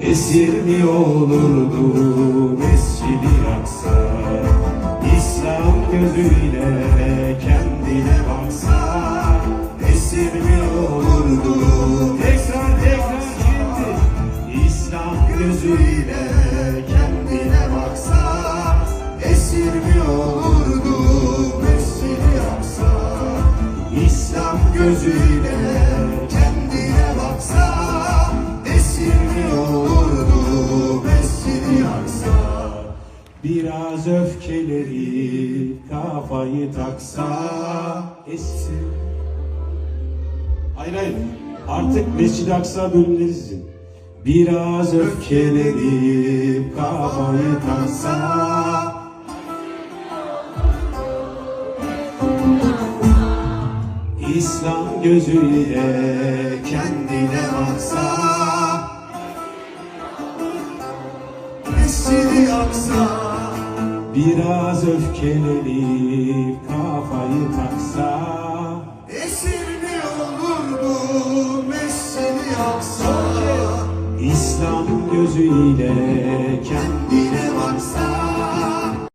Esir mi olurdu Mescid-i Aksa? İslam gözüyle kendine baksa Esir mi olurdu? Tekrar tekrar şimdi İslam gözüyle kendine baksa Esir mi olurdu Mescid-i Aksa? İslam gözüyle kendine Biraz öfkeleri kafayı taksa Esir Hayır hayır. Artık Mescid-i Aksa bölümleri sizin Biraz öfkeleri kafayı taksa. İslam gözüyle kendine baksa Aksa Biraz öfkelenip kafayı taksa. Esir mi olurdu Mescid-i Aksa İslam gözüyle baksa